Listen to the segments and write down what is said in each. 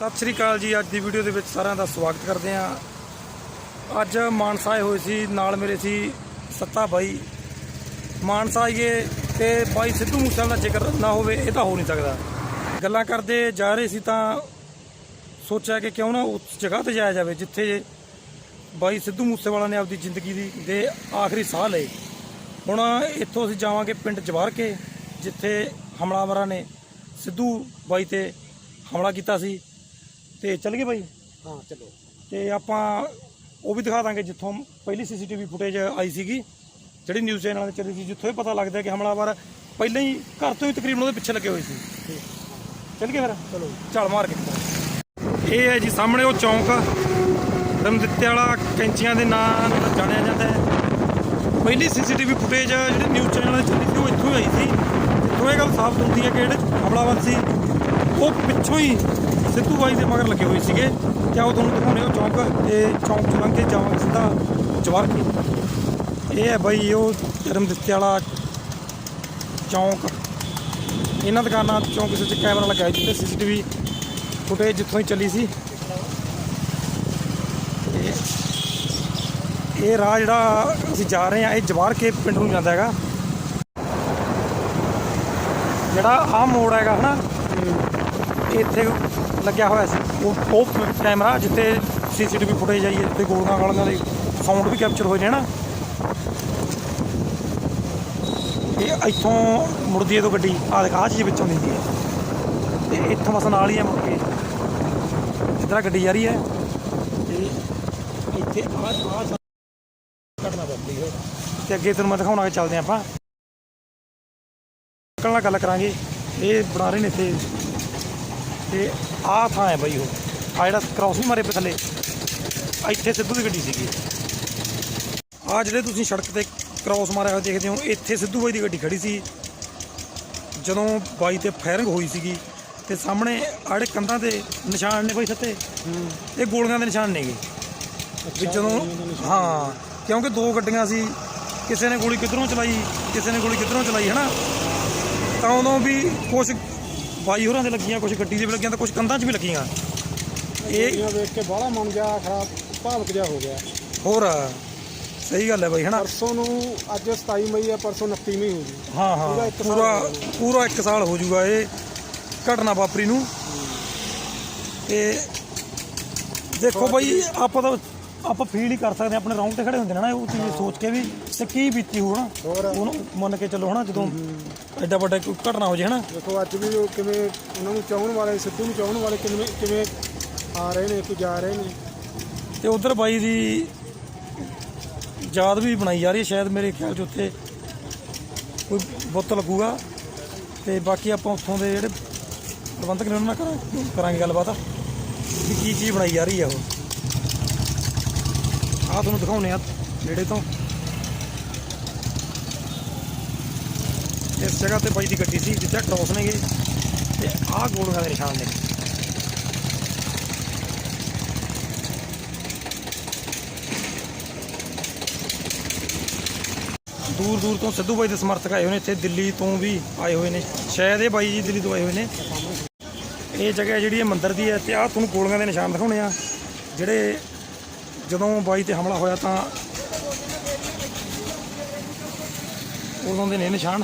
ਸਤਿ ਸ਼੍ਰੀ ਅਕਾਲ ਜੀ, ਅੱਜ ਦੀ ਵੀਡੀਓ ਦੇ ਵਿੱਚ ਸਾਰਿਆਂ ਦਾ ਸਵਾਗਤ ਕਰਦੇ ਹਾਂ। ਅੱਜ ਮਾਨਸਾ ਆਏ ਹੋਏ ਸੀ, ਨਾਲ ਮੇਰੇ ਸੀ ਸੱਤਾ ਬਾਈ। ਮਾਨਸਾ ਆਈਏ ਤੇ ਬਾਈ ਸਿੱਧੂ ਮੂਸੇਵਾਲਾ ਦਾ ਜ਼ਿਕਰ ਨਾ ਹੋਵੇ, ਇਹ ਤਾਂ ਹੋ ਨਹੀਂ ਸਕਦਾ। ਗੱਲਾਂ ਕਰਦੇ ਜਾ ਰਹੇ ਸੀ ਤਾਂ ਸੋਚਿਆ ਕਿ ਕਿਉਂ ਨਾ ਉਸ ਜਗ੍ਹਾ ਤੇ ਜਾਇਆ ਜਾਵੇ, ਜਿੱਥੇ ਬਾਈ ਸਿੱਧੂ ਮੂਸੇਵਾਲਾ ਨੇ ਆਪਦੀ ਜ਼ਿੰਦਗੀ ਦੀ ਦੇ ਆਖਰੀ ਸਾਹ ਲਏ। ਹੁਣ ਇੱਥੋਂ ਅਸੀਂ ਜਾਵਾਂਗੇ ਪਿੰਡ ਜਵਾਰ ਕੇ ਜਿੱਥੇ ਹਮਲਾਵਰਾਂ ਨੇ ਸਿੱਧੂ ਬਾਈ ਤੇ ਹਮਲਾ ਕੀਤਾ ਸੀ। ਤੇ ਚੱਲ ਗਏ ਬਾਈ। ਹਾਂ ਚਲੋ। ਤੇ ਆਪਾਂ ਉਹ ਵੀ ਦਿਖਾ ਦਾਂਗੇ ਜਿੱਥੋਂ ਪਹਿਲੀ ਸੀਸੀਟੀਵੀ ਫੁਟੇਜ ਆਈ ਸੀਗੀ। ਜਿਹੜੀ ਨਿਊਜ਼ ਚੈਨਲਾਂ ਤੇ ਚੱਲੀ ਸੀ ਜਿੱਥੋਂ ਇਹ ਪਤਾ ਲੱਗਦਾ ਕਿ ਹਮਲਾਵਰ ਪਹਿਲਾਂ ਹੀ ਘਰ ਤੋਂ ਹੀ ਤਕਰੀਬਨ ਉਹਦੇ ਪਿੱਛੇ ਲੱਗੇ ਹੋਏ ਸੀ। ਚੱਲ ਗਏ ਫਿਰ? ਚਲੋ। ਝਾਲ ਮਾਰ ਕੇ ਇਹ ਹੈ ਜੀ ਸਾਹਮਣੇ ਉਹ ਚੌਂਕ। ਰਮਦਿੱਤੇ ਵਾਲਾ ਕੈਂਚੀਆਂ ਦੇ ਨਾਂ ਨਾਲ ਜਾਣਿਆ ਜਾਂਦਾ ਹੈ। ਪਹਿਲੀ ਸੀਸੀਟੀਵੀ ਫੁਟੇਜ ਜਿਹੜੀ ਨਿਊਜ਼ ਚੈਨਲ ਤੇ ਚੱਲੀ ਸੀ ਉਹ ਇੱਥੋਂ ਹੀ ਆਈ ਸੀ। ਜਿੱਥੋਂ ਇਹ ਗੱਲ ਸਾਫ਼ ਹੁੰਦੀ ਹੈ ਕਿ ਜਿਹੜੇ ਹਮਲਾਵਰ ਸੀ ਉਹ ਪਿੱਛੋਂ ਹੀ ਸਿੱਧੂ ਬਾਈ ਦੇ ਮਗਰ ਲੱਗੇ ਹੋਏ ਸੀਗੇ ਤੇ ਉਹ ਤੁਹਾਨੂੰ ਦਿਖਾਉਂਦੇ ਉਹ ਚੌਂਕ ਤੇ ਚੌਂਕ ਚ ਲੰਘ ਕੇ ਜਾਵਾਂਗੇ ਸਿੱਧਾ ਜਵਾਰ ਕੇ ਇਹ ਹੈ ਬਾਈ ਉਹ ਰਮਦਿੱਤੇ ਵਾਲਾ ਚੌਂਕ। ਇਹਨਾਂ ਦੁਕਾਨਾਂ ਚੌਂਕ ਕਿਸੇ ਚ ਕੈਮਰਾ ਲੱਗਾ ਹੈ ਜਿੱਥੇ ਸੀਸੀਟੀਵੀ ਫੁਟੇਜ ਜਿੱਥੋਂ ਹੀ ਚੱਲੀ ਸੀ। ਇਹ- ਇਹ ਰਾਹ ਜਿਹੜਾ ਅਸੀਂ ਜਾ ਰਹੇ ਹਾਂ, ਇਹ ਜਵਾਰ ਕੇ ਪਿੰਡ ਨੂੰ ਜਾਂਦਾ ਹੈਗਾ। ਜਿਹੜਾ ਆਹ ਮੋੜ ਹੈਗਾ ਹਨਾ ਇਹ ਇੱਥੇ ਲੱਗਿਆ ਹੋਇਆ ਸੀ। ਉਹ ਉਹ ਕੈਮਰਾ ਜਿੱਥੇ ਸੀਸੀਟੀਵੀ ਫੁਟੇਜ ਆਈ ਹੈ, ਜਿੱਥੇ ਗੋਲੀਆਂ ਗਾਲੀਆਂ ਦੇ ਸਾਊਂਡ ਵੀ ਕੈਪਚਰ ਹੋਏ ਨੇ ਨਾ। ਇਹ ਇੱਥੋਂ ਮੁੜਦੀ ਹੈ ਤੋਂ ਗੱਡੀ, ਆਹ ਦੇਖ, ਆਹ ਚੀਜ਼ ਵਿੱਚੋਂ ਦਿੰਦੀ ਹੈ। ਤੇ ਇੱਥੋਂ ਬਸ ਨਾਲ ਹੀ ਹੈ ਮੁੜ ਕੇ। ਜਿੱਦਾਂ ਗੱਡੀ ਜਾ ਰਹੀ ਹੈ, ਤੇ ਇੱਥੇ ਆਹ ਆਹ ਘਟਨਾ ਵਾਪਰੀ ਹੈ। ਤੇ ਅੱਗੇ ਤੈਨੂੰ ਮੈਂ ਦਿਖਾਉਣਾ ਕਿ ਚੱਲਦੇ ਹਾਂ ਆਪਾਂ। ਅੰਕਲ ਨਾਲ ਗੱਲ ਕਰਾਂਗੇ। ਇਹ ਬਣਾ ਰਹੇ ਨੇ ਇੱਥੇ ਤੇ ਆਹ ਥਾਂ ਹੈ ਬਾਈ ਉਹ। ਆ ਜਿਹੜਾ ਕ੍ਰਾਸਿੰਗ ਮਾਰੇ ਪਏ ਥੱਲੇ। ਇੱਥੇ ਸਿੱਧੂ ਦੀ ਗੱਡੀ ਸੀਗੀ। ਆ ਜਿਹੜੇ ਤੁਸੀਂ ਸੜਕ ਤੇ ਕ੍ਰਾਸ ਮਾਰਿਆ ਹੋਇਆ ਦੇਖਦੇ ਹੋ ਇੱਥੇ ਸਿੱਧੂ ਬਾਈ ਦੀ ਗੱਡੀ ਖੜੀ ਸੀ। ਜਦੋਂ ਬਾਈ ਤੇ ਫਾਇਰਿੰਗ ਹੋਈ ਸੀਗੀ ਤੇ ਸਾਹਮਣੇ ਜਿਹੜੇ ਕੰਧਾਂ ਤੇ ਨਿਸ਼ਾਨ ਨੇ ਬਾਈ ਸੱਤੇ ਇਹ ਗੋਲੀਆਂ ਦੇ ਨਿਸ਼ਾਨ ਨੇਗੇ। ਵੀ ਜਦੋਂ ਹਾਂ ਕਿਉਂਕਿ ਦੋ ਗੱਡੀਆਂ ਸੀ ਕਿਸੇ ਨੇ ਗੋਲੀ ਕਿੱਧਰੋਂ ਚਲਾਈ ਕਿਸੇ ਨੇ ਗੋਲੀ ਕਿੱਧਰੋਂ ਚਲਾਈ ਹਨਾ? ਤਾਂ ਉਦੋਂ ਵੀ ਕੁਝ ਬਾਈ ਹੋਰਾਂ ਦੇ ਲੱਗੀਆਂ ਕੁਝ ਗੱਡੀ ਦੇ ਵੀ ਲੱਗੀਆਂ ਤਾਂ ਕੁਝ ਕੰਧਾਂ 'ਚ ਵੀ ਲੱਗੀਆਂ। ਇਹ ਇਹ ਵੇਖ ਕੇ ਬਾਹਲਾ ਮਨ ਜਾ ਖਰਾਬ ਭਾਵਕ ਜਿਹਾ ਹੋ ਗਿਆ। ਹੋਰ ਸਹੀ ਗੱਲ ਹੈ ਬਾਈ ਹਨਾ? ਪਰਸੋਂ ਨੂੰ ਅੱਜ 27 ਮਈ ਹੈ ਪਰਸੋਂ 29 ਮਈ ਹੋ ਗਈ। ਹਾਂ ਹਾਂ ਇੱਕ ਪੂਰਾ ਗਿਆ। ਪੂਰਾ 1 ਸਾਲ ਹੋ ਜਾਊਗਾ ਇਹ ਘਟਨਾ ਵਾਪਰੀ ਨੂੰ। ਤੇ ਦੇਖੋ ਬਾਈ ਆਪਾਂ ਤਾਂ ਆਪਾਂ ਫੀਲ ਹੀ ਕਰ ਸਕਦੇ ਹਾਂ ਆਪਣੇ ਰੌਂਗ ਤੇ ਖੜੇ ਹੁੰਦੇ ਨੇ ਨਾ ਉਹ ਚੀਜ਼ ਸੋਚ ਕੇ ਵੀ ਤੇ ਕੀ ਬੀਤੀ ਹੋਣਾ। ਉਹਨੂੰ ਮੰਨ ਕੇ ਚੱਲੋ ਹਨਾ ਜਦੋਂ ਐਡਾ ਵੱਡਾ ਕੋਈ ਘਟਨਾ ਹੋ ਜੇ ਹਨਾ। ਦੇਖੋ ਅੱਜ ਵੀ ਉਹ ਕਿਵੇਂ ਉਹਨਾਂ ਨੂੰ ਚਾਹਣ ਵਾਲੇ ਸਿੱਧੂ ਨੂੰ ਚਾਹਣ ਵਾਲੇ ਕਿਵੇਂ ਕਿਵੇਂ ਆ ਰਹੇ ਨੇ ਕੋਈ ਜਾ ਰਹੇ ਨੇ। ਤੇ ਉਧਰ ਬਾਈ ਦੀ ਯਾਦ ਵੀ ਬਣਾਈ ਜਾ ਰਹੀ ਹੈ ਸ਼ਾਇਦ ਮੇਰੇ ਖਿਆਲ 'ਚ ਉੱਥੇ ਕੋਈ ਬੁੱਤ ਲੱਗੂਗਾ। ਤੇ ਬਾਕੀ ਆਪਾਂ ਉੱਥੋਂ ਦੇ ਜਿਹੜੇ ਪ੍ਰਬੰਧਕ ਨੇ ਉਹਨਾਂ ਨਾਲ ਕਰਾਂ- ਕਰਾਂਗੇ ਗੱਲਬਾਤ। ਵੀ ਕੀ ਚੀਜ਼ ਬਣਾਈ ਜਾ ਰਹੀ ਹੈ ਉਹ। ਆਹ ਤੁਹਾਨੂੰ ਦਿਖਾਉਣੇ ਆ ਨੇੜੇ ਤੋਂ। ਇਸ ਜਗ੍ਹਾ ਤੇ ਬਾਈ ਦੀ ਗੱਡੀ ਸੀ, ਜਿੱਥੇ ਕ੍ਰੋਸ ਨੇਗੇ। ਤੇ ਆਹ ਗੋਲੀਆਂ ਦੇ ਨਿਸ਼ਾਨ ਨੇ ਦੂਰ ਦੂਰ ਤੋਂ ਸਿੱਧੂ ਬਾਈ ਦੇ ਸਮਰਥਕ ਆਏ ਹੋਏ ਨੇ, ਇੱਥੇ ਦਿੱਲੀ ਤੋਂ ਵੀ ਆਏ ਹੋਏ ਨੇ। ਸ਼ਾਇਦ ਇਹ ਬਾਈ ਜੀ ਦਿੱਲੀ ਤੋਂ ਆਏ ਹੋਏ ਨੇ। ਇਹ ਜਗ੍ਹਾ ਜਿਹੜੀ ਇਹ ਮੰਦਿਰ ਦੀ ਹੈ, ਤੇ ਆਹ ਤੁਹਾਨੂੰ ਗੋਲੀਆਂ ਦੇ ਨਿਸ਼ਾਨ ਦਿਖਾਉਣੇ ਆ ਜਿਹੜੇ ਜਦੋਂ ਬਾਈ ਤੇ ਹਮਲਾ ਹੋਇਆ ਤਾਂ ਉਦੋਂ ਦੇ ਨੇ ਨਿਸ਼ਾਨ।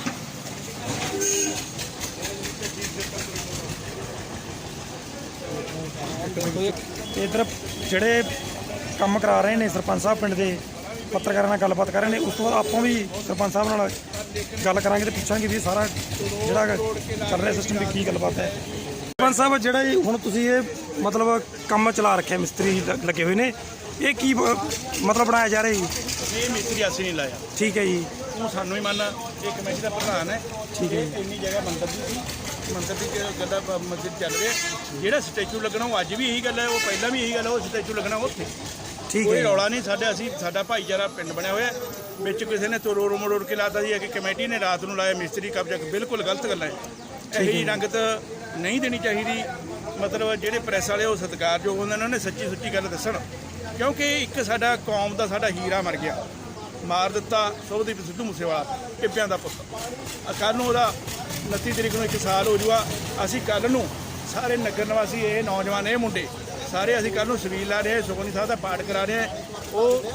ਤੇ ਇਧਰ ਜਿਹੜੇ ਕੰਮ ਕਰਾ ਰਹੇ ਨੇ ਸਰਪੰਚ ਸਾਹਿਬ ਪਿੰਡ ਦੇ, ਪੱਤਰਕਾਰਾਂ ਨਾਲ ਗੱਲਬਾਤ ਕਰ ਰਹੇ ਨੇ, ਉਸ ਤੋਂ ਬਾਅਦ ਆਪਾਂ ਵੀ ਸਰਪੰਚ ਸਾਹਿਬ ਨਾਲ ਗੱਲ ਕਰਾਂਗੇ ਤੇ ਪੁੱਛਾਂਗੇ ਵੀ ਸਾਰਾ ਜਿਹੜਾ ਚੱਲ ਰਿਹਾ ਸਿਸਟਮ ਦੀ ਕੀ ਗੱਲਬਾਤ ਹੈ। ਸਰਪੰਚ ਸਾਹਿਬ, ਜਿਹੜਾ ਜੀ ਹੁਣ ਤੁਸੀਂ ਇਹ ਮਤਲਬ ਕੰਮ ਚਲਾ ਰੱਖਿਆ, ਮਿਸਤਰੀ ਲ- ਲੱਗੇ ਹੋਏ ਨੇ ਇਹ ਕੀ ਬ- ਮਤਲਬ ਬਣਾਇਆ ਜਾ ਰਿਹਾ ਜੀ? ਇਹ ਮਿਸਤਰੀ ਅਸੀਂ ਨਹੀਂ ਲਾਇਆ। ਠੀਕ ਹੈ ਜੀ। ਤੂੰ ਸਾਨੂੰ ਹੀ ਮੰਨ ਇਹ ਕਮੇਟੀ ਦਾ ਪ੍ਰਧਾਨ ਹੈ। ਠੀਕ ਹੈ ਇਹ ਇੰਨੀ ਜਗ੍ਹਾ ਮੰਦਰ ਦੀ ਸੀ। ਮੰਦਰ ਦੀ ਤੇ ਗੱਲਾਂ ਮਸਜਿਦ ਚੱਲ ਰਿਹਾ ਜਿਹੜਾ ਸਟੈਚੂ ਲੱਗਣਾ ਉਹ ਅੱਜ ਵੀ ਇਹੀ ਗੱਲ ਹੈ ਉਹ ਪਹਿਲਾਂ ਵੀ ਇਹੀ ਗੱਲ ਹੈ ਉਹ ਸਟੈਚੂ ਲੱਗਣਾ ਉੱਥੇ। ਠੀਕ ਕੋਈ ਹੈ। ਰੌਲਾ ਨਹੀਂ ਸਾਡੇ ਅਸੀਂ ਸਾਡਾ ਭਾਈਚਾਰਾ ਪਿੰਡ ਬਣਿਆ ਹੋਇਆ ਹੈ। ਵਿੱਚ ਕਿਸੇ ਨੇ ਤੋੜ ਮਰੋੜ ਕੇ ਲਾਤਾ ਸੀ ਕਿ ਕਮੇਟੀ ਨੇ ਰਾਤ ਨੂੰ ਲਾਇਆ ਮਿਸਤਰੀ ਕਬਜ਼ਾ ਬਿਲਕੁਲ ਗਲਤ ਗੱਲਾਂ ਹੈ। ਇਹੀ ਰੰਗਤ ਨਹੀਂ ਦੇਣੀ ਚਾਹੀਦੀ। ਮਤਲਬ ਜਿਹੜੇ ਪ੍ਰੈਸ ਵਾਲੇ ਉਹ ਸਤਿਕਾਰਯੋਗ ਹੁੰਦੇ ਨੇ ਉਹਨੇ ਸੱਚੀ ਸੁੱਚੀ ਗੱਲ ਦੱਸਣ। ਕਿਉਂਕਿ ਇੱਕ ਸਾਡਾ ਕੌਮ ਦਾ ਸਾਡਾ ਹੀਰਾ ਮਰ ਗਿਆ। ਮਾਰ ਦਿੱਤਾ ਸੁਭਦੀਪ ਸਿੱਧੂ ਮੂਸੇਵਾਲਾ ਟਿੱਬਿਆਂ ਦਾ ਪੁੱਤ। ਕੱਲ ਨੂੰ ਉਹਦਾ 29 ਤਰੀਕ ਨੂੰ ਇੱਕ ਸਾਲ ਹੋ ਜੂਗਾ ਅਸੀਂ ਕੱਲ ਨੂੰ ਸਾਰੇ ਨਗਰ ਨਿਵਾਸੀ, ਇਹ ਨੌਜਵਾਨ, ਇਹ ਮੁੰਡੇ, ਸਾਰੇ ਅਸੀਂ ਕੱਲ ਨੂੰ ਸਵੀਲ ਲਾ ਰਹੇ ਸੁਖਨੀ ਸਾਹਿਬ ਦਾ ਪਾਠ ਕਰਾ ਰਹੇ ਹਾਂ। ਉਹ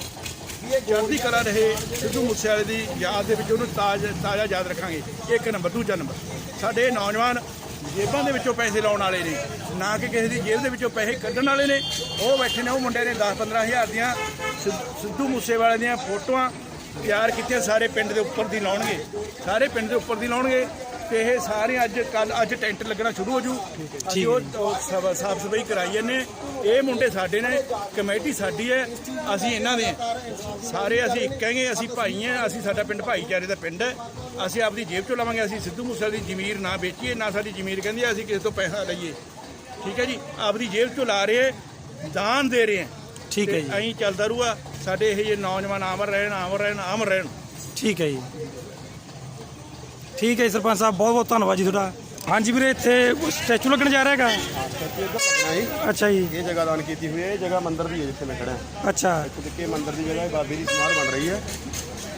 ਜਲਦੀ ਕਰਾ ਰਹੇ ਸਿੱਧੂ ਮੂਸੇਵਾਲੇ ਦੀ ਯਾਦ ਦੇ ਵਿੱਚ ਉਹਨੂੰ ਤਾਜ ਤਾਜ਼ਾ ਯਾਦ ਰੱਖਾਂਗੇ। ਇੱਕ ਨੰਬਰ, ਦੂਜਾ ਨੰਬਰ। ਸਾਡੇ ਨੌਜਵਾਨ ਜੇਬਾਂ ਦੇ ਵਿੱਚੋਂ ਪੈਸੇ ਲਾਉਣ ਵਾਲੇ ਨੇ ਨਾ ਕਿ ਕਿਸੇ ਦੀ ਜੇਬ ਦੇ ਵਿੱਚੋਂ ਪੈਸੇ ਕੱਢਣ ਵਾਲੇ ਨੇ। ਉਹ ਬੈਠੇ ਨੇ ਉਹ ਮੁੰਡਿਆਂ ਨੇ 10 15000 ਦੀਆਂ ਸਿੱਧੂ ਮੂਸੇਵਾਲੇ ਦੀਆਂ ਫੋਟੋਆਂ ਤਿਆਰ ਕੀਤੀਆਂ ਸਾਰੇ ਪਿੰਡ ਦੇ ਉੱਪਰ ਦੀ ਲਾਉਣਗੇ। ਸਾਰੇ ਪਿੰਡ ਦੇ ਉੱਪਰ ਦੀ ਲਾਉਣਗੇ ਤੇ ਇਹ ਸਾਰੇ ਅੱਜ ਕੱਲ ਅੱਜ ਟੈਂਟ ਲੱਗਣਾ ਸ਼ੁਰੂ ਹੋ ਜੂ। ਅਸੀਂ ਉਹ ਸਾਫ਼ ਸਫ਼ਾਈ ਕਰਾਈ ਜਾਂਦੇ। ਇਹ ਮੁੰਡੇ ਸਾਡੇ ਨੇ ਕਮੇਟੀ ਸਾਡੀ ਹੈ ਅਸੀਂ ਇਹਨਾਂ ਦੇ। ਸਾਰੇ ਅਸੀਂ ਇੱਕ ਹੈਗੇ ਅਸੀਂ ਭਾਈ ਹਾਂ ਅਸੀਂ ਸਾਡਾ ਪਿੰਡ ਭਾਈਚਾਰੇ ਦਾ ਪਿੰਡ ਹੈ। ਅਸੀਂ ਆਪਦੀ ਜੇਬ ਚੋਂ ਲਵਾਂਗੇ ਅਸੀਂ ਸਿੱਧੂ ਮੂਸੇਵਾਲੇ ਦੀ ਜ਼ਮੀਰ ਨਾ ਵੇਚੀਏ ਨਾ ਸਾਡੀ ਜ਼ਮੀਰ ਕਹਿੰਦੀ ਅਸੀਂ ਕਿਸੇ ਤੋਂ ਪੈਸਾ ਲਈਏ। ਠੀਕ ਹੈ ਜੀ? ਆਪਦੀ ਜੇਬ ਚੋਂ ਲਾ ਰਹੇ ਦਾਨ ਦੇ ਰਹੇ ਠੀਕ ਹੈ ਜੀ। ਐਂ ਚੱਲਦਾ ਰਹੂਗਾ ਸਾਡੇ ਇਹ ਜੇ ਨੌਜਵਾਨ ਅਮਰ ਰਹਿਣ ਅਮਰ ਰਹਿਣ ਅਮਰ ਰਹਿਣ। ਠੀਕ ਹੈ ਜੀ। ਠੀਕ ਹੈ ਸਰਪੰਚ ਸਾਹਿਬ ਬਹੁਤ ਬਹੁਤ ਧੰਨਵਾਦ ਜੀ ਤੁਹਾਡਾ। ਹਾਂਜੀ ਵੀਰੇ ਇੱਥੇ ਸਟੈਚੂ ਲੱਗਣ ਜਾ ਰਿਹਾ ਹੈਗਾ। ਨਹੀਂ ਅੱਛਾ ਜੀ। ਇਹ ਜਗ੍ਹਾ ਦਾਨ ਕੀਤੀ ਹੋਈ ਹੈ ਇਹ ਜਗ੍ਹਾ ਮੰਦਿਰ ਦੀ ਹੈ ਜਿੱਥੇ ਮੈਂ ਖੜਾ ਹਾਂ ਅੱਛਾ ਕਿਉਂਕਿ ਮੰਦਿਰ ਦੀ ਜਗ੍ਹਾ ਬਾਬੇ ਦੀ ਸਮਾਧ ਬਣ ਰਹੀ ਹੈ।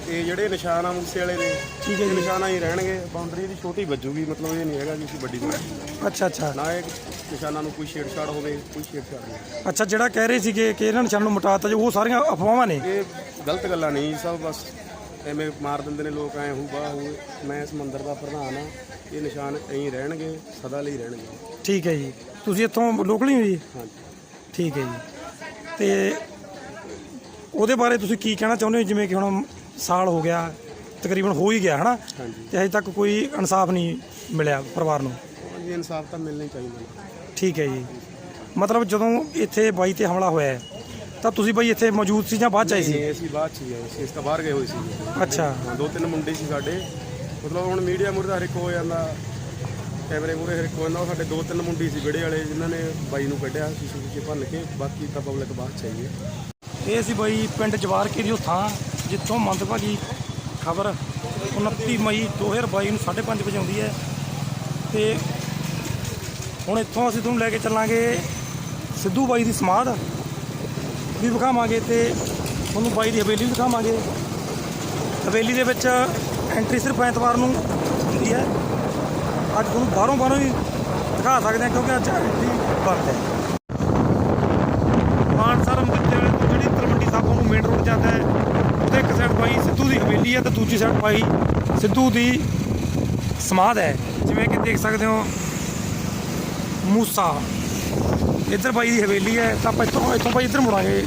ਤੇ ਜਿਹੜੇ ਨਿਸ਼ਾਨ ਆ ਮੂਸੇ ਵਾਲੇ ਦੇ ਠੀਕ ਹੈ ਇਹ ਜੀ। ਨਿਸ਼ਾਨਾ ਹੀ ਰਹਿਣਗੇ ਬਾਉਂਡਰੀ ਦੀ ਛੋਟੀ ਵੱਜੂਗੀ ਮਤਲਬ ਇਹ ਨਹੀਂ ਹੈਗਾ ਕਿ ਅਸੀਂ ਵੱਡੀ ਬਣਾਈ ਅੱਛਾ ਅੱਛਾ। ਨਾ ਇਹ ਨਿਸ਼ਾਨਾਂ ਨੂੰ ਕੋਈ ਛੇੜਛਾੜ ਹੋਵੇ ਕੋਈ ਛੇੜਛਾੜ ਨਹੀਂ। ਅੱਛਾ ਜਿਹੜਾ ਕਹਿ ਰਹੇ ਸੀਗੇ ਕਿ ਇਹਨਾਂ ਨਿਸ਼ਾਨ ਨੂੰ ਮਿਟਾਤਾ ਜੋ ਉਹ ਸਾਰੀਆਂ ਅਫਵਾਹਾਂ ਨੇ? ਇਹ ਗਲਤ ਗੱਲਾਂ ਨਹੀਂ ਸਭ ਬਸ ਐਵੇਂ ਮਾਰ ਦਿੰਦੇ ਨੇ ਲੋਕ ਐ ਹੂ ਬਾ ਹੂ ਮੈਂ ਇਸ ਮੰਦਿਰ ਦਾ ਪ੍ਰਧਾਨ ਆ ਇਹ ਨਿਸ਼ਾਨ ਐਂ ਰਹਿਣਗੇ ਸਦਾ ਲਈ ਰਹਿਣਗੇ। ਠੀਕ ਹੈ ਜੀ। ਤੁਸੀਂ ਇੱਥੋਂ ਲੋਕਲ ਹੀ ਹੋ ਜੀ? ਹਾਂਜੀ। ਠੀਕ ਹੈ ਜੀ। ਤੇ ਉਹਦੇ ਬਾਰੇ ਤੁਸੀਂ ਕੀ ਕਹਿਣਾ ਚਾਹੁੰਦੇ ਹੋ? ਜਿਵੇਂ ਕਿ ਹੁਣ ਸਾਲ ਹੋ ਗਿਆ ਤਕਰੀਬਨ ਹੋ ਹੀ ਗਿਆ ਹਨਾ? ਹਾਂਜੀ। ਤੇ ਹਜੇ ਤੱਕ ਕੋਈ ਇਨਸਾਫ ਨਹੀਂ ਮਿਲਿਆ ਪਰਿਵਾਰ ਨੂੰ। ਇਹ ਇਨਸਾਫ ਤਾਂ ਮਿਲਣਾ ਹੀ ਚਾਹੀਦਾ। ਠੀਕ ਹੈ ਜੀ। ਮਤਲਬ ਜਦੋਂ ਇੱਥੇ ਬਾਈ ਤੇ ਹਮਲਾ ਹੋਇਆ ਹੈ, ਤਾਂ ਤੁਸੀਂ ਬਾਈ ਇੱਥੇ ਮੌਜੂਦ ਸੀ ਜਾਂ ਬਾਅਦ ਚ ਆਏ ਸੀ? ਨਹੀਂ ਅਸੀਂ ਬਾਅਦ ਚ ਹੀ ਆਏ ਸੀ ਇਸ ਤਾਂ ਬਾਹਰ ਗਏ ਹੋਏ ਸੀ। ਅੱਛਾ। ਹਾਂ ਦੋ ਤਿੰਨ ਮੁੰਡੇ ਸੀ ਸਾਡੇ। ਮਤਲਬ ਹੁਣ ਮੀਡੀਆ ਮੁਰਦਾ ਹਰ ਇੱਕ ਹੋ ਜਾਂਦਾ ਕੈਮਰੇ ਮੂਰੇ ਹਰ ਇੱਕ ਹੋ ਜਾਂਦਾ ਉਹ ਸਾਡੇ ਦੋ ਤਿੰਨ ਮੁੰਡੇ ਸੀ ਵਿੜੇ ਵਾਲੇ ਜਿਨ੍ਹਾਂ ਨੇ ਬਾਈ ਨੂੰ ਕੱਢਿਆ ਸ਼ੀਸ਼ੇ ਸ਼ੀਸ਼ੇ ਭੰਨ ਕੇ ਬਾਕੀ ਤਾਂ ਪਬਲਿਕ ਬਾਅਦ ਚ ਆਈ ਹੈ। ਇਹ ਸੀ ਬਾਈ ਪਿੰਡ ਜਵਾਰ ਕੇ ਦੀ ਉਹ ਥਾਂ ਜਿੱਥੋਂ ਮੰਦਭਾਗੀ ਖਬਰ 29 ਮਈ 2022 ਨੂੰ 5:30 ਵਜੇ ਆਉਂਦੀ ਹੈ ਤੇ ਹੁਣ ਇੱਥੋਂ ਅਸੀਂ ਤੁਹਾਨੂੰ ਲੈ ਕੇ ਚੱਲਾਂਗੇ ਸਿੱਧੂ ਬਾਈ ਦੀ ਸਮਾਧ ਵੀ ਵਿਖਾਵਾਂਗੇ ਤੇ ਤੁਹਾਨੂੰ ਬਾਈ ਦੀ ਹਵੇਲੀ ਵੀ ਦਿਖਾਵਾਂਗੇ ਹਵੇਲੀ ਦੇ ਵਿੱਚ ਐਂਟਰੀ ਸਿਰਫ ਐਤਵਾਰ ਨੂੰ ਹੁੰਦੀ ਹੈ। ਅੱਜ ਤੁਹਾਨੂੰ ਬਾਹਰੋਂ ਬਾਹਰੋਂ ਹੀ ਦਿਖਾ ਸਕਦੇ ਹਾਂ ਕਿਉਂਕਿ ਅੱਜ ਐਂਟਰੀ ਬੰਦ ਹੈ। ਮਾਨਸਾ ਰਮਦਿੱਤੇ ਤੋਂ ਜਿਹੜੀ ਤਲਵੰਡੀ ਸਾਬੋ ਨੂੰ ਮੇਨ ਰੋਡ ਜਾਂਦਾ ਹੈ ਸਾਈਡ ਬਾਈ ਸਿੱਧੂ ਦੀ ਹਵੇਲੀ ਹੈ ਤੇ ਦੂਜੀ ਸਾਈਡ ਬਾਈ ਸਿੱਧੂ ਦੀ ਸਮਾਧ ਹੈ। ਜਿਵੇਂ ਕਿ ਦੇਖ ਸਕਦੇ ਹੋ ਮੂਸਾ। ਇੱਧਰ ਬਾਈ ਦੀ ਹਵੇਲੀ ਹੈ ਤਾਂ ਆਪਾਂ ਇੱਥੋਂ ਇੱਥੋਂ ਬਾਈ ਇੱਧਰ ਮੁੜਾਂਗੇ।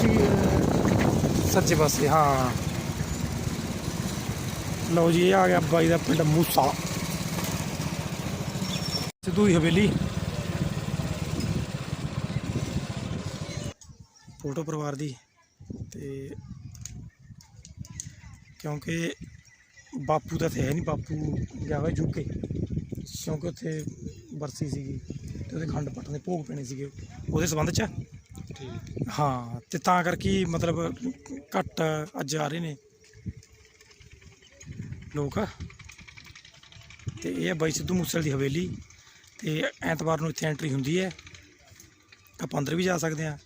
ਜੀ, ਪਾਸੇ ਹਾਂ। ਲਓ ਜੀ ਇਹ ਆ ਗਿਆ ਬਾਈ ਦਾ ਪਿੰਡ ਮੂਸਾ। ਸਿੱਧੂ ਦੀ ਹਵੇਲੀ। ਫੋਟੋ ਪਰਿਵਾਰ ਦੀ ਤੇ ਕਿਉਂਕਿ ਬਾਪੂ ਤਾਂ ਇੱਥੇ ਹੈ ਨਹੀਂ ਬਾਪੂ ਗਿਆ ਹੋਇਆ ਯੂਕੇ ਕਿਉਂਕਿ ਉੱਥੇ ਬਰਸੀ ਸੀਗੀ ਤੇ ਉਹਦੇ ਖੰਡ ਪੱਟਣ ਦੇ ਭੋਗ ਪੈਣੇ ਸੀਗੇ। ਉਹਦੇ ਸੰਬੰਧ 'ਚ? ਹਾਂ ਤੇ ਤਾਂ ਕਰਕੇ ਮਤਲਬ ਘੱਟ ਅੱਜ ਆ ਰਹੇ ਨੇ ਲੋਕ। ਤੇ ਇਹ ਹੈ ਬਾਈ ਸਿੱਧੂ ਮੂਸੇਵਾਲੇ ਦੀ ਹਵੇਲੀ। ਤੇ ਐਤਵਾਰ ਨੂੰ ਇੱਥੇ ਐਂਟਰੀ ਹੁੰਦੀ ਹੈ। ਆਪਾਂ ਅੰਦਰ ਵੀ ਜਾ ਸਕਦੇ ਹਾਂ।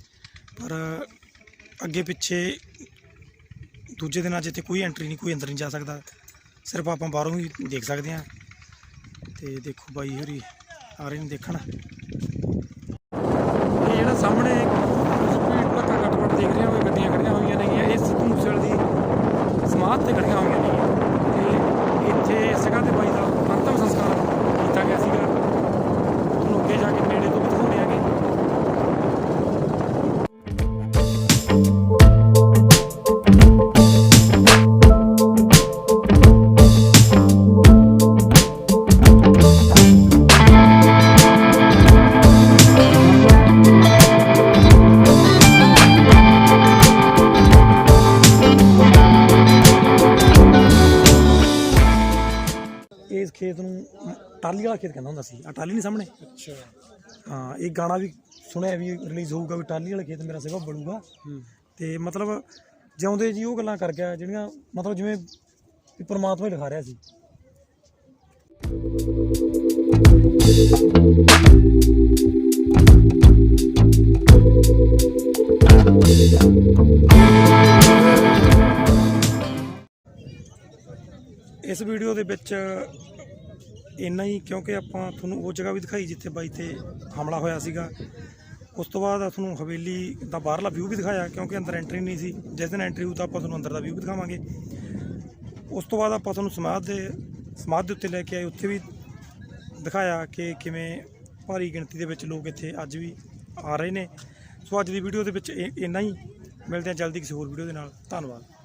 ਪਰ ਅੱਗੇ ਪਿੱਛੇ ਦੂਜੇ ਦਿਨ ਅੱਜ ਇੱਥੇ ਕੋਈ ਐਂਟਰੀ ਨਹੀਂ, ਕੋਈ ਅੰਦਰ ਨਹੀਂ ਜਾ ਸਕਦਾ। ਸਿਰਫ ਆਪਾਂ ਬਾਹਰੋਂ ਹੀ ਦੇਖ ਸਕਦੇ ਹਾਂ। ਤੇ ਦੇਖੋ ਬਾਈ ਹੋਰੀ ਆ ਰਹੇ ਨੇ ਦੇਖਣ। ਇਹ ਜਿਹੜਾ ਸਾਹਮਣੇ ਤੁਸੀਂ ਭੀੜ ਭੜੱਕਾ ਘੱਟ ਦੇਖ ਰਹੇ ਹੋ। ਇਸ ਖੇਤ ਨੂੰ ਟਾਲੀ ਵਾਲਾ ਖੇਤ ਕਹਿੰਦਾ ਹੁੰਦਾ ਸੀ। ਆ ਟਾਲੀ ਨਹੀਂ ਸਾਹਮਣੇ? ਅੱਛਾ। ਹਾਂ ਇਹ ਗਾਣਾ ਵੀ ਸੁਣਿਆ ਵੀ ਰਿਲੀਜ਼ ਹੋਊਗਾ ਵੀ ਟਾਲੀ ਵਾਲਾ ਖੇਤ ਮੇਰਾ ਸੇਵਾ ਬਣੂਗਾ। ਤੇ ਮਤਲਬ ਜਿਉਂਦੇ ਜੀ ਉਹ ਗੱਲਾਂ ਕਰ ਗਿਆ ਜਿਹੜੀਆਂ ਮਤਲਬ ਜਿਵੇਂ ਵੀ ਪ੍ਰਮਾਤਮਾ ਹੀ ਲਿਖਾ ਰਿਹਾ ਸੀ। ਇਸ ਵੀਡੀਓ ਦੇ ਵਿੱਚ ਇੰਨਾ ਹੀ, ਕਿਉਂਕਿ ਆਪਾਂ ਤੁਹਾਨੂੰ ਉਹ ਜਗ੍ਹਾ ਵੀ ਦਿਖਾਈ ਜਿੱਥੇ ਬਾਈ ਤੇ ਹਮਲਾ ਹੋਇਆ ਸੀਗਾ। ਉਸ ਤੋਂ ਬਾਅਦ ਤੁਹਾਨੂੰ ਹਵੇਲੀ ਦਾ ਬਾਹਰਲਾ ਵਿਊ ਵੀ ਦਿਖਾਇਆ, ਕਿਉਂਕਿ ਅੰਦਰ ਐਂਟਰੀ ਨਹੀਂ ਸੀ। ਜਿਸ ਦਿਨ ਐਂਟਰੀ ਹੋਊ ਤਾਂ ਆਪਾਂ ਤੁਹਾਨੂੰ ਅੰਦਰ ਦਾ ਵਿਊ ਵੀ ਦਿਖਾਵਾਂਗੇ। ਉਸ ਤੋਂ ਬਾਅਦ ਆਪਾਂ ਤੁਹਾਨੂੰ ਸਮਾਧ ਦੇ ਸਮਾਧ ਦੇ ਉੱਤੇ ਲੈ ਕੇ ਆਏ। ਉੱਥੇ ਵੀ ਦਿਖਾਇਆ ਕਿ ਕਿਵੇਂ ਭਾਰੀ ਗਿਣਤੀ ਦੇ ਵਿੱਚ ਲੋਕ ਇੱਥੇ ਅੱਜ ਵੀ ਆ ਰਹੇ ਨੇ। ਸੋ ਅੱਜ ਦੀ ਵੀਡੀਓ ਦੇ ਵਿੱਚ ਇਹ- ਇੰਨਾ ਹੀ। ਮਿਲਦੇ ਹਾਂ ਜਲਦੀ ਕਿਸੇ ਹੋਰ ਵੀਡੀਓ ਦੇ ਨਾਲ। ਧੰਨਵਾਦ।